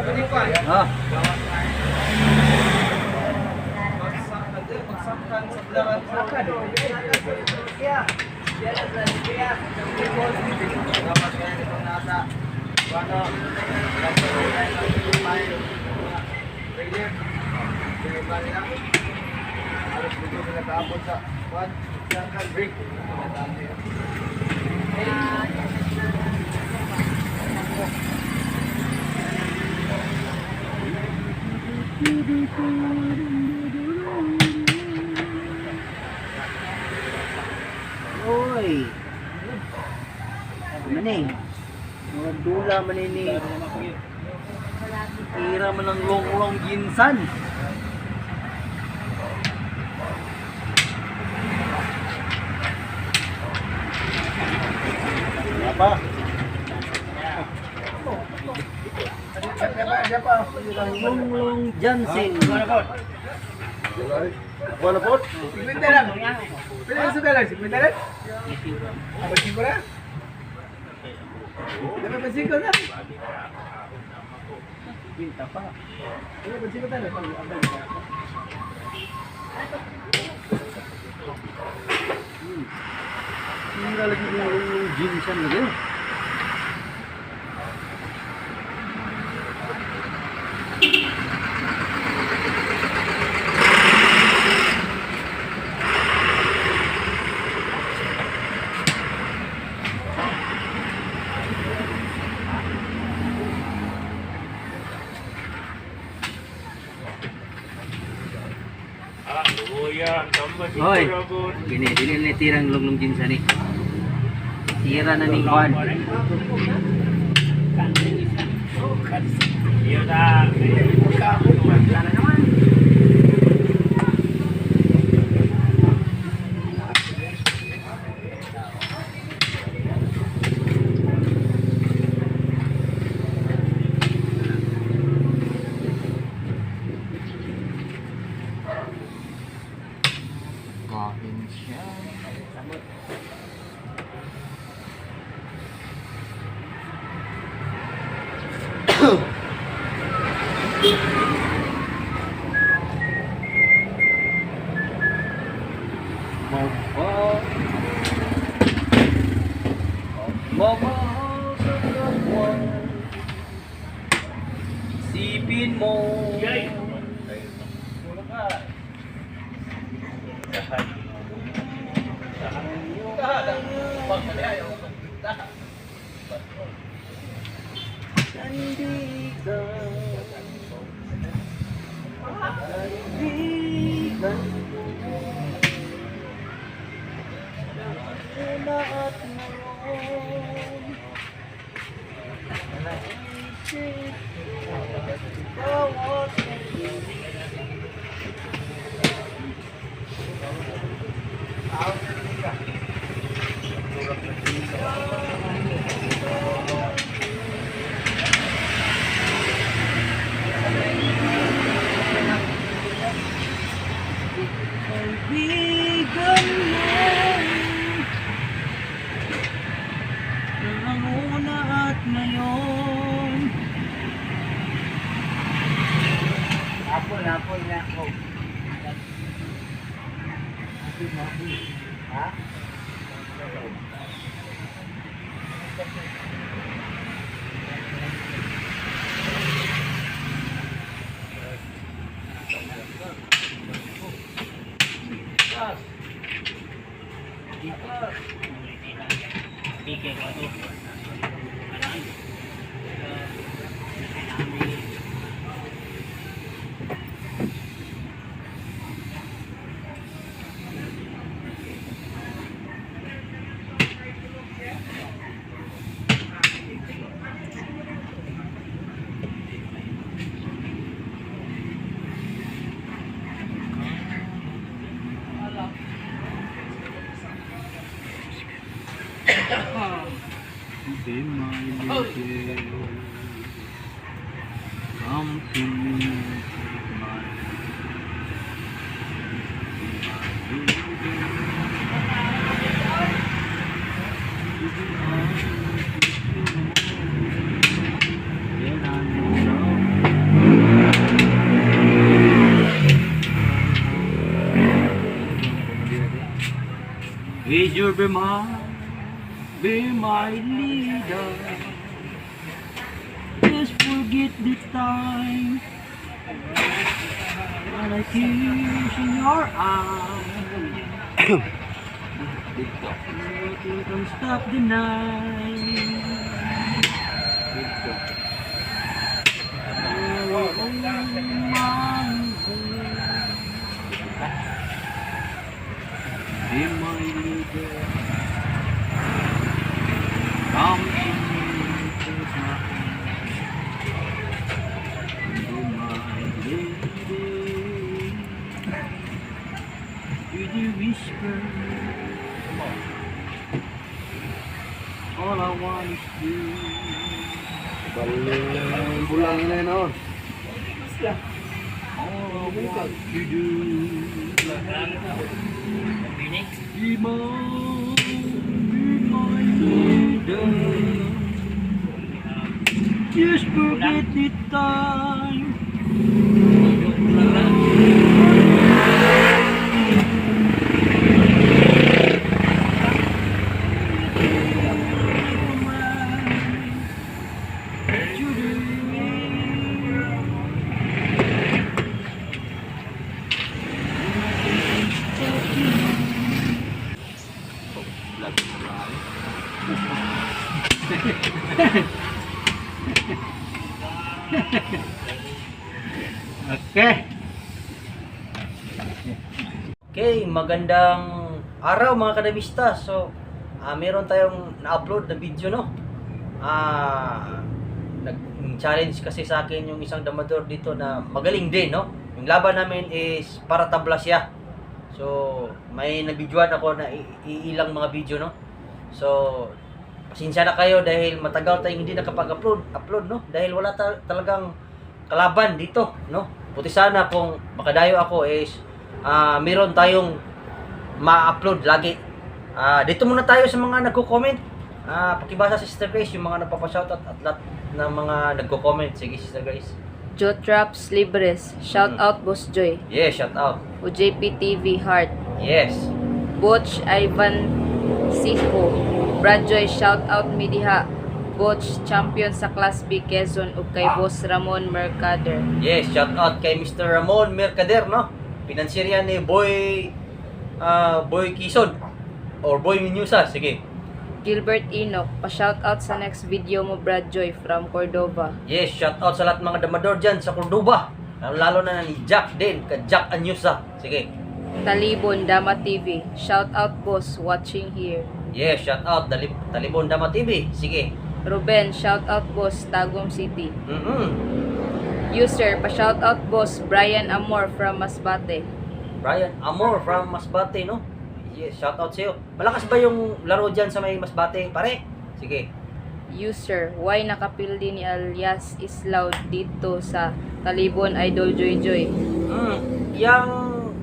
Ah. Uy. Ano ni? Mga dula man ini. Tira man ang long-long ginsan. Apa? Long-long Jansen. Wala po? 50 lang. Pwede yung suga lang, 50 lang. Apa 5 lang? Dapat pa 5 lang. Pinta pa. Dapat pa 5 lang. Tira lagi yung long-long Jansen lagi. Hoy, gini, dili ni tirang long-long Jansen ni. Tira na ni Juan. Kain Mama, Mama sa kapwa Isipin mo Sandigan Sandigan Lahat ngayon Naisip Kaibigan mo. Nanguna at ngayon. Apol, apol na ako Ha? Be my, be my leader. Just forget the time when I kiss in your eyes. Nothing can stop the night. Oh, oh, my Be my Come take my. Be my lady. With a whisper. All I want is you. Bulang na yun. All Want to do. Leader. Just forget the time. Okay. Okay, magandang araw mga kadabista. So, ah meron tayong na-upload na video, no? Ah, nag-challenge kasi sa akin yung isang damador dito na magaling din, no? Yung laban namin is para tabla siya. So, may nabidyoan ako na iilang mga video, no? So, pasensya na kayo dahil matagal tayong hindi nakapag-upload, upload, no? Dahil wala ta- talagang kalaban dito, no? Buti sana kung makadayo ako is ah meron tayong ma-upload lagi. Ah, dito muna tayo sa mga nagko-comment. Ah, pakibasa sa Sister Grace yung mga nagpapa-shoutout at lahat ng mga nagko-comment. Sige, Sister Grace. Jotraps Libres, shout Mm. out Boss Joy. Yes, shout out. UJP TV Heart, Yes. Butch Ivan Sico, Brad Joy shout out Midiha, Butch champion sa Class B Quezon ug kay Boss Ramon Mercader. Yes, shout out kay Mr. Ramon Mercader, no? Pinansiryan ni Boy ah Boy Quezon or Boy Minyusa. Sige. Gilbert Enoch, pa-shout out sa next video mo Brad Joy from Cordova. Yes, shout out sa lahat mga damador dyan sa Cordoba. Lalo na ni Jack din, ka Jack Anyusa. Sige. Talibon Dama TV, shout out boss watching here. Yes, shout out Talibon Dama TV. Sige. Ruben, shout out boss Tagum City. Mhm. User, pa-shout out boss Brian Amor from Masbate. Brian Amor from Masbate, no? Yes, shout out sa'yo. Malakas ba yung laro dyan sa may Masbate, pare? Sige. User, why nakapildi ni alias Islaw dito sa Talibon Idol Joy Joy? Hmm, yung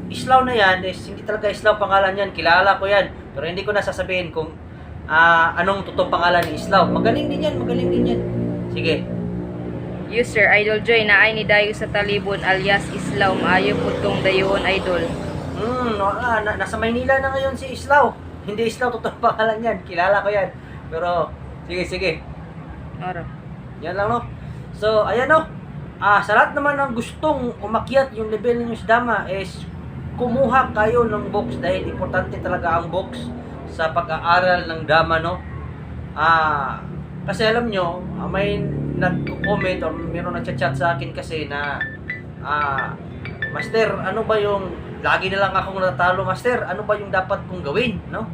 Islaw na yan, is, hindi talaga Islaw pangalan yan. Kilala ko yan. Pero hindi ko na sasabihin kung ah, anong totoong pangalan ni Islaw. Magaling din yan, magaling din yan. Sige. User, Idol Joy, naay ni Dayo sa Talibon alias Islaw, maayo po tong dayoon Idol. Hmm, no, ah, na, nasa Maynila na ngayon si Islaw. Hindi Islaw, totoong pangalan yan. Kilala ko yan. Pero, sige, sige. Ora. Yan lang, no? So, ayan, no? Ah, sa lahat naman ng gustong umakyat yung level ninyo sa Dama is kumuha kayo ng box dahil importante talaga ang box sa pag-aaral ng Dama, no? Ah, kasi alam nyo, ah, may nagko-comment or meron nagchat-chat sa akin kasi na ah, Master, ano ba yung lagi na lang akong natatalo, Master? Ano ba yung dapat kong gawin, no?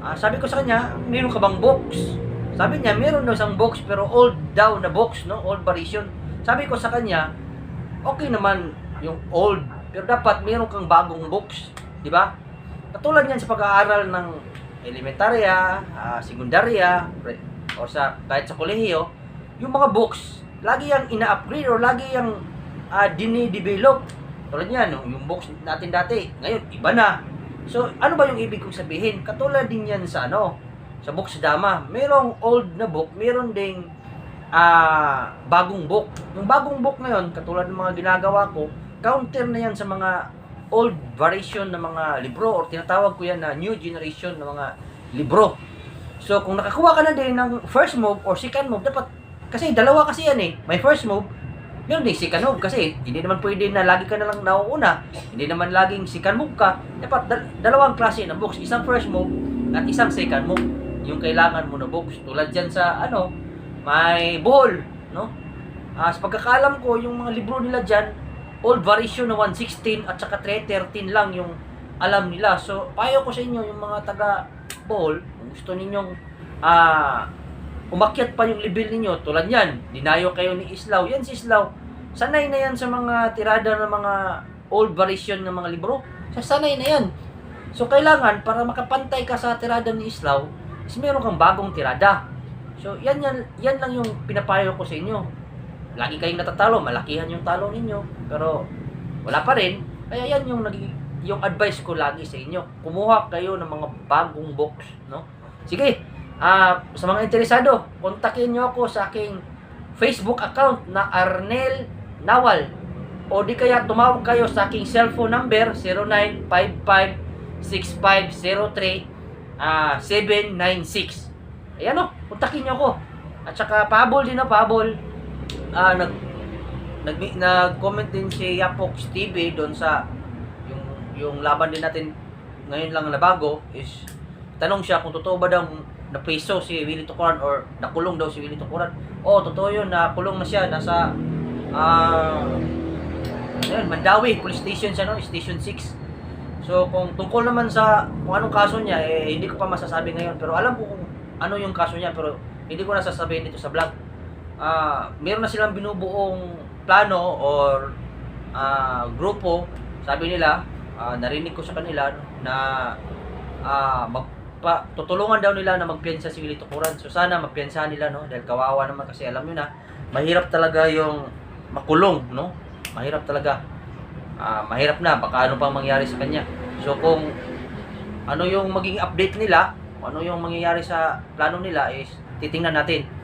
Ah, sabi ko sa kanya, meron ka bang box? Sabi niya, meron daw isang box pero old daw na box, no? Old version. Sabi ko sa kanya, okay naman yung old, pero dapat meron kang bagong box, di ba? Katulad niyan sa pag-aaral ng elementarya, ah, sekundarya, or sa kahit sa kolehiyo, yung mga books, lagi yang ina-upgrade or lagi yang ah, dini-develop. Tulad niyan, yung books natin dati, ngayon iba na. So, ano ba yung ibig kong sabihin? Katulad din yan sa ano, sa books dama. Merong old na book, meron ding ah bagong book. Yung bagong book ngayon, katulad ng mga ginagawa ko, counter na yan sa mga old variation ng mga libro or tinatawag ko yan na new generation ng mga libro. So, kung nakakuha ka na din ng first move or second move, dapat, kasi dalawa kasi yan eh. May first move, meron din second move kasi hindi naman pwede na lagi ka na lang nauuna. Hindi naman laging second move ka. Dapat dal- dalawang klase ng books. Isang first move at isang second move. Yung kailangan mo na books. Tulad dyan sa, ano, may buhol, no? Ah, sa pagkakalam ko, yung mga libro nila dyan, old variation na 116 at saka 313 lang yung alam nila. So, payo ko sa inyo, yung mga taga Bohol, kung gusto ninyong ah umakyat pa yung level ninyo, tulad yan, dinayo kayo ni Islaw, yan si Islaw, sanay na yan sa mga tirada ng mga old variation ng mga libro. So, sanay na yan. So, kailangan, para makapantay ka sa tirada ni Islaw, is meron kang bagong tirada. So, yan, yan, yan lang yung pinapayo ko sa inyo. Lagi kayong natatalo, malakihan yung talo ninyo, pero wala pa rin. Kaya yan yung naging yung advice ko lagi sa inyo. Kumuha kayo ng mga bagong box, no? Sige, ah sa mga interesado, kontakin nyo ako sa aking Facebook account na Arnel Nawal. O di kaya tumawag kayo sa aking cellphone number 0955-6503 ah 796. Ayan o, kontakin nyo ako. At saka pahabol din na pahabol. Ah, nag nag nag-comment din si Yapox TV doon sa yung yung laban din natin ngayon lang na bago is tanong siya kung totoo ba daw na preso si Willie Tucuran or nakulong daw si Willie Tucuran. Oo, totoo yun, nakulong na siya, nasa ah ayun, Mandawi, police station siya, no? Station 6. So, kung tungkol naman sa kung anong kaso niya, eh, hindi ko pa masasabi ngayon. Pero alam ko kung ano yung kaso niya, pero hindi ko na sasabihin dito sa vlog. Ah, meron na silang binubuong plano or ah, grupo. Sabi nila, ah, narinig ko sa kanila na ah, magpa, tutulungan daw nila na magpiyansa si Willie Tucuran. So sana magpiyansahan nila no dahil kawawa naman kasi alam niyo na mahirap talaga yung makulong no. Mahirap talaga. Ah, mahirap na baka ano pang mangyari sa kanya. So kung ano yung magiging update nila, ano yung mangyayari sa plano nila is titingnan natin.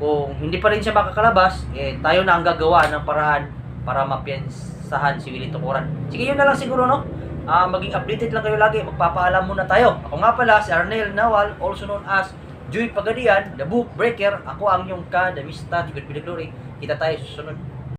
Kung hindi pa rin siya makakalabas, eh tayo na ang gagawa ng paraan para mapiyansahan si Willie Tucuran. Sige, yun na lang siguro, no? Ah, maging updated lang kayo lagi. Magpapaalam muna tayo. Ako nga pala, si Arnel Nawal, also known as Joy Pagadian, the book breaker. Ako ang yung ka, the Mista, the Good Glory. Kita tayo susunod.